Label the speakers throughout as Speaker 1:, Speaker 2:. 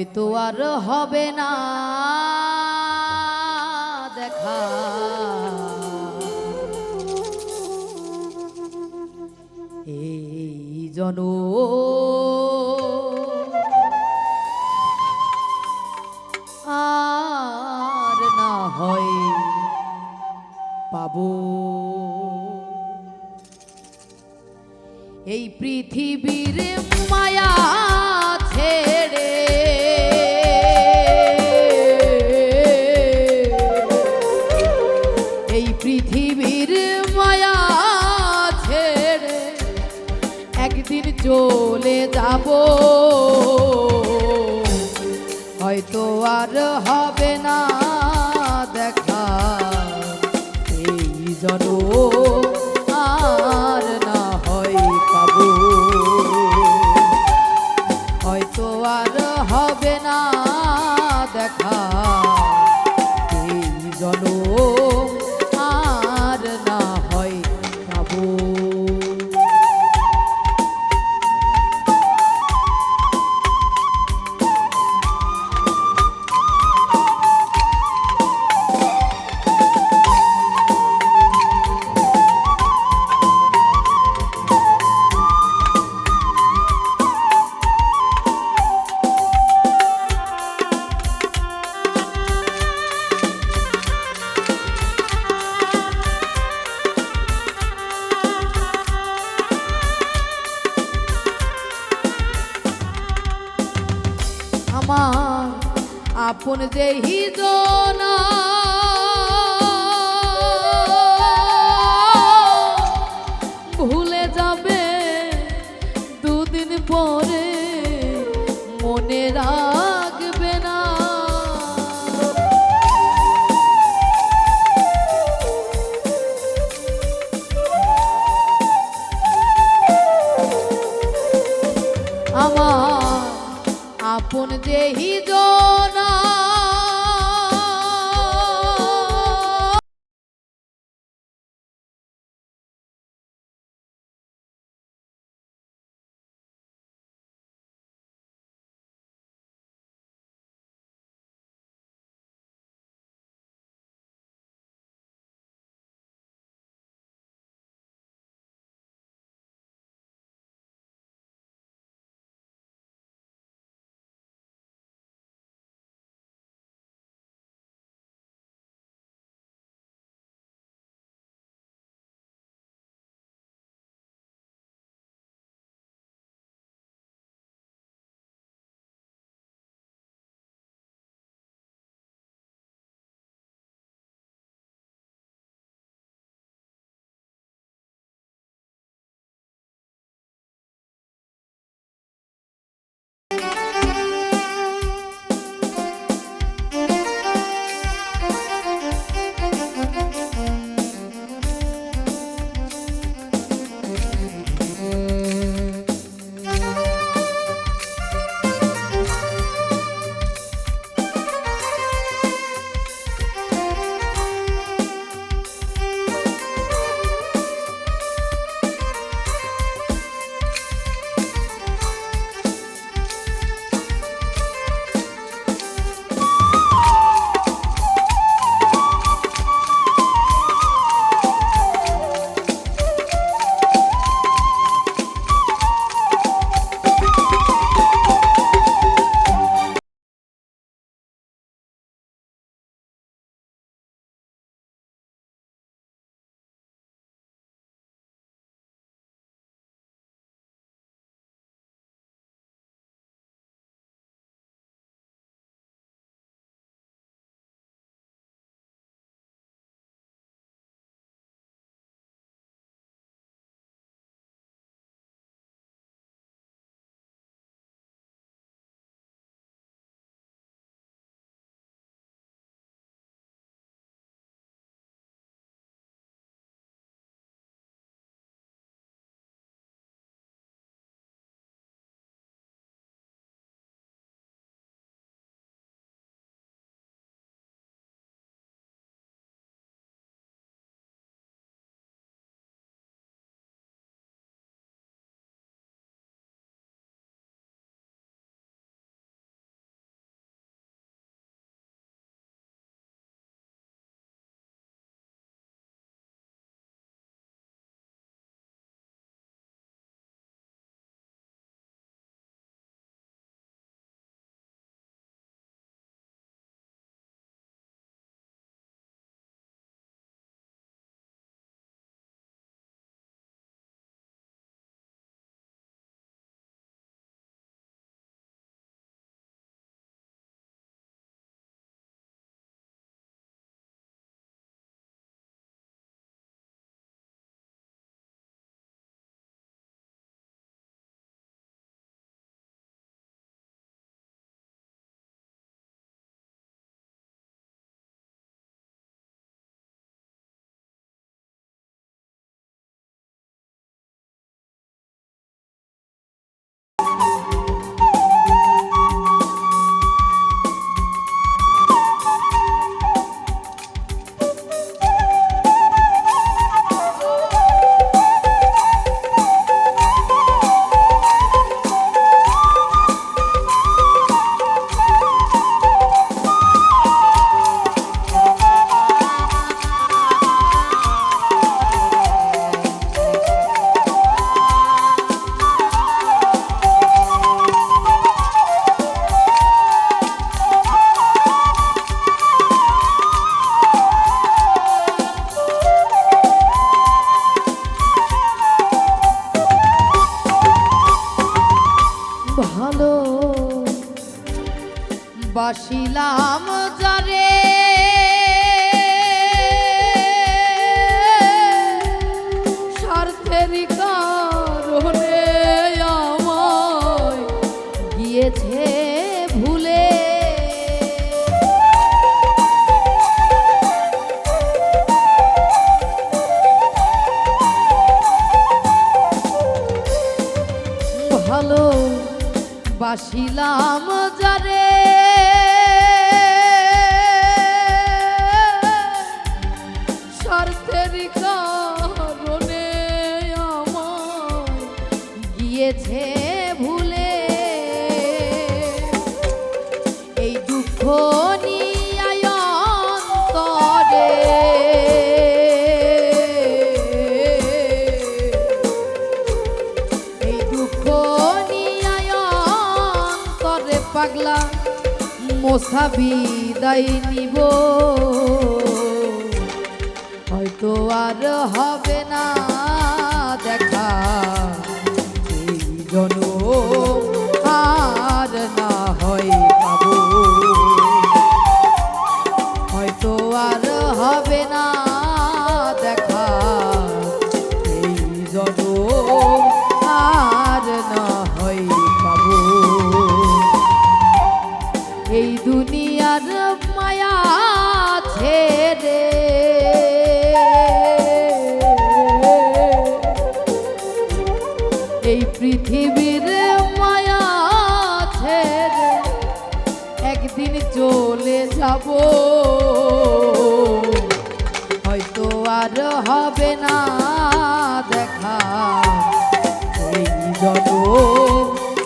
Speaker 1: হয়তো আর হবে না। দেখা। এই জন আর না হয় পাবো। এই পৃথিবীর মায়া চলে যাব। হয়তো আর হবে না। আপন যে হিজনা ভুলে যাবে দুদিন পরে মনে রাখবে না। আমার আপন দেহি হিজনা বাসিলাম যারে। স্বার্থের কারণে আমায় গিয়েছে ভুলে। ভালো বাসিলাম যারে। গিয়েছে ভুলে। এই দুঃখ পাগলা মোসা বিদায় নিব। হয়তো আর হবে না দেখা। যাব। হয়তো আর হবে না দেখা। এই জন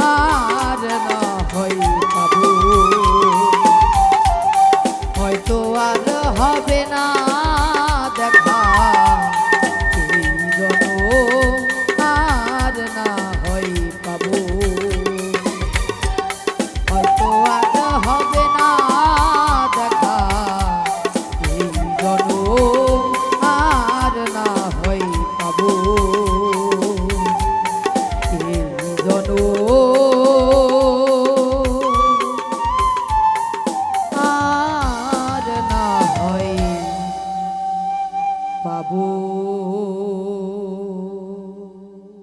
Speaker 1: আর না হয় পাবো হয়তো আর হবে